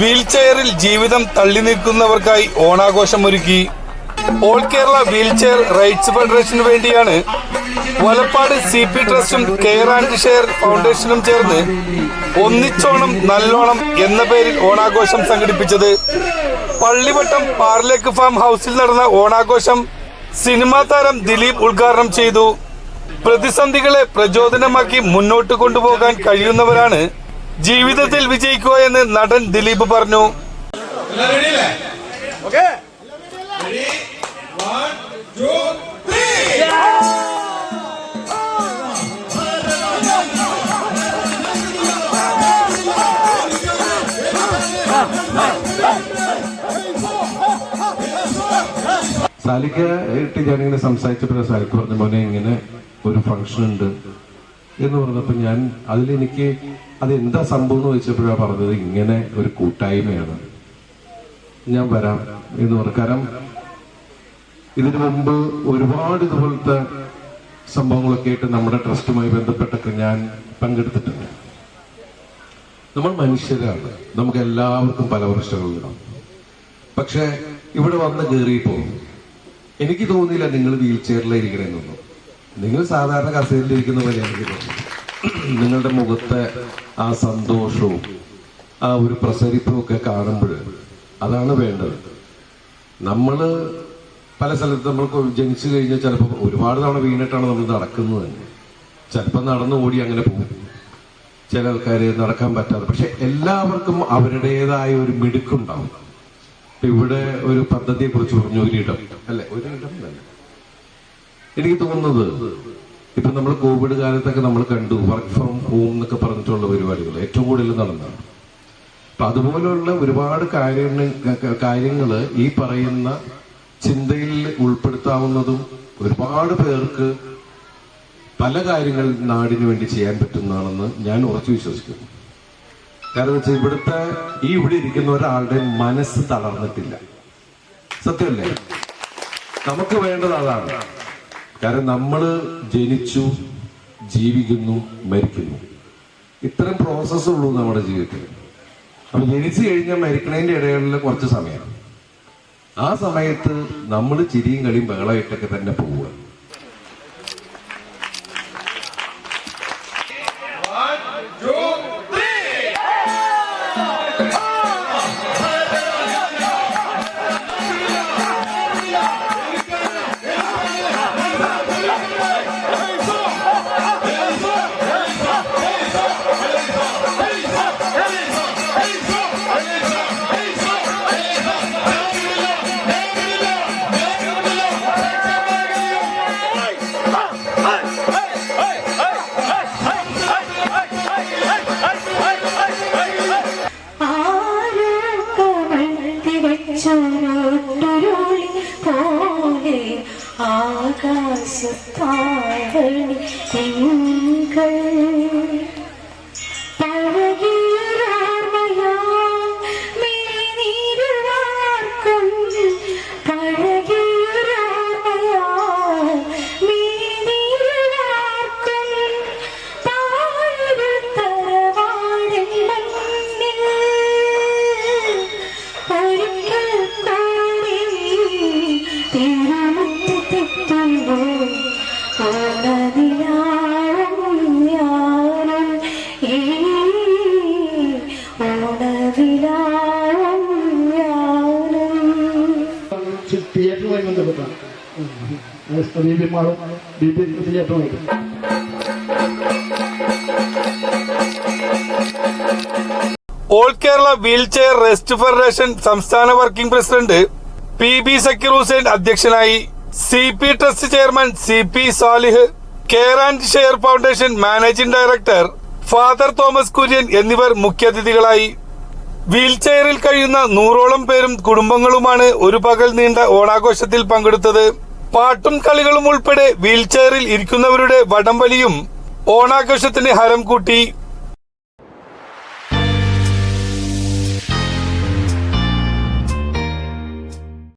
വീൽചെയറിൽ ജീവിതം തള്ളി നിൽക്കുന്നവർക്കായി ഓണാഘോഷം ഒരുക്കി. ഓൾ കേരള വീൽചെയർ റൈറ്റ്സ് ഫെഡറേഷന് വേണ്ടിയാണ് വലപ്പാട് സി പി ട്രസ്റ്റും കെയർ ആൻഡ് ഷെയർ ഫൗണ്ടേഷനും ചേർന്ന് ഒന്നിച്ചോണം നല്ലോണം എന്ന പേരിൽ ഓണാഘോഷം സംഘടിപ്പിച്ചത്. പള്ളിവട്ടം പാർലേക്ക് ഫാം ഹൗസിൽ നടന്ന ഓണാഘോഷം സിനിമാ താരം ദിലീപ് ഉദ്ഘാടനം ചെയ്തു. പ്രതിസന്ധികളെ പ്രചോദനമാക്കി മുന്നോട്ട് കൊണ്ടുപോകാൻ കഴിയുന്നവരാണ് ജീവിതത്തിൽ വിജയിക്കുക എന്ന് നടൻ ദിലീപ് പറഞ്ഞു. സാലിക്ക ആയിട്ട് ഞാനിങ്ങനെ സംസാരിച്ചപ്പോഴാണ് സാലിക്ക് പറഞ്ഞ മോനെ ഇങ്ങനെ ഒരു ഫംഗ്ഷൻ ഉണ്ട്. എന്ന് പറഞ്ഞപ്പോൾ ഞാൻ അതിലെനിക്ക് അത് എന്താ സംഭവം എന്ന് വെച്ചപ്പോഴാണ് പറഞ്ഞത് ഇങ്ങനെ ഒരു കൂട്ടായ്മയാണ്. ഞാൻ വരാം എന്ന് പറഞ്ഞു. കാരണം ഇതിനു മുമ്പ് ഒരുപാട് ഇതുപോലത്തെ സംഭവങ്ങളൊക്കെ ആയിട്ട് നമ്മുടെ ട്രസ്റ്റുമായി ബന്ധപ്പെട്ടൊക്കെ ഞാൻ പങ്കെടുത്തിട്ടുണ്ട്. നമ്മൾ മനുഷ്യരാണ്. നമുക്ക് എല്ലാവർക്കും പല പ്രശ്നങ്ങളുണ്ടാവും. പക്ഷെ ഇവിടെ വന്ന് കയറിയപ്പോ എനിക്ക് തോന്നിയില്ല നിങ്ങൾ വീൽ ചെയറിലിരിക്കണമെന്നൊന്നും നിങ്ങൾ സാധാരണ കസേരയിലിരിക്കുന്ന പോലെ എനിക്ക് നിങ്ങളുടെ മുഖത്തെ ആ സന്തോഷവും ആ ഒരു പ്രസരിപ്പും ഒക്കെ കാണുമ്പോൾ അതാണ് വേണ്ടത്. നമ്മൾ പല സ്ഥലത്ത് നമ്മൾ ജനിച്ചു കഴിഞ്ഞാൽ ചിലപ്പോൾ ഒരുപാട് തവണ വീണിട്ടാണ് നമ്മൾ നടക്കുന്നത് തന്നെ. ചിലപ്പോൾ നടന്നു ഓടി അങ്ങനെ പോകും. ചില ആൾക്കാർ നടക്കാൻ പറ്റാതെ. പക്ഷെ എല്ലാവർക്കും അവരുടേതായ ഒരു മിടുക്കുണ്ടാവും. ഇവിടെ ഒരു പദ്ധതിയെ കുറിച്ച് പറഞ്ഞു ഒരിടം അല്ലെ? ഒരിടം തന്നെ. എനിക്ക് തോന്നുന്നത് ഇപ്പൊ നമ്മൾ കോവിഡ് കാലത്തൊക്കെ നമ്മൾ കണ്ടു വർക്ക് ഫ്രം ഹോം എന്നൊക്കെ പറഞ്ഞിട്ടുള്ള പരിപാടികൾ ഏറ്റവും കൂടുതൽ നടന്നതാണ് അപ്പൊ അതുപോലുള്ള ഒരുപാട് കാര്യങ്ങൾ കാര്യങ്ങൾ ഈ പറയുന്ന ചിന്തയിൽ ഉൾപ്പെടുത്താവുന്നതും ഒരുപാട് പേർക്ക് പല കാര്യങ്ങൾ നാടിന് വേണ്ടി ചെയ്യാൻ പറ്റുന്നതാണെന്ന് ഞാൻ ഉറച്ചു വിശ്വസിക്കുന്നു. കാരണം വെച്ചാൽ ഇവിടുത്തെ ഈ ഇവിടെ ഇരിക്കുന്ന ഒരാളുടെ മനസ്സ് തളർന്നിട്ടില്ല. സത്യമല്ലേ? നമുക്ക് വേണ്ടത് അതാണ്. കാരണം നമ്മൾ ജനിച്ചു ജീവിക്കുന്നു മരിക്കുന്നു. ഇത്തരം പ്രോസസ്സ് ഉള്ളൂ നമ്മുടെ ജീവിതത്തിൽ. അപ്പൊ ജനിച്ചു കഴിഞ്ഞാൽ മരിക്കണതിന്റെ ഇടകളിൽ കുറച്ച് സമയം. ആ സമയത്ത് നമ്മൾ ചിരിയും കളിയും ബഹളമായിട്ടൊക്കെ തന്നെ പോവുക. ആകാശത്താവണി തിങ്കൾ തിയേറ്ററുമായി ബന്ധപ്പെട്ടാണ് തിയേറ്ററുമായിട്ട് all Kerala wheelchair rest federation സംസ്ഥാന working president P B Zakir Hussain അധ്യക്ഷനായി C P trust chairman C P Salih care and share foundation managing director father Thomas Kurian എന്നിവർ മുഖ്യാതിഥികളായി വീൽചെയറിൽ കഴിയുന്ന നൂറോളം പേരും കുടുംബങ്ങളുമാണ് ഒരു പകൽ നീണ്ട ഓണാഘോഷത്തിൽ പങ്കെടുത്തത്. പാട്ടും കളികളും ഉൾപ്പെടെ വീൽചെയറിൽ ഇരിക്കുന്നവരുടെ വടംവലിയും ഓണാഘോഷത്തിന് ഹരം കൂട്ടി.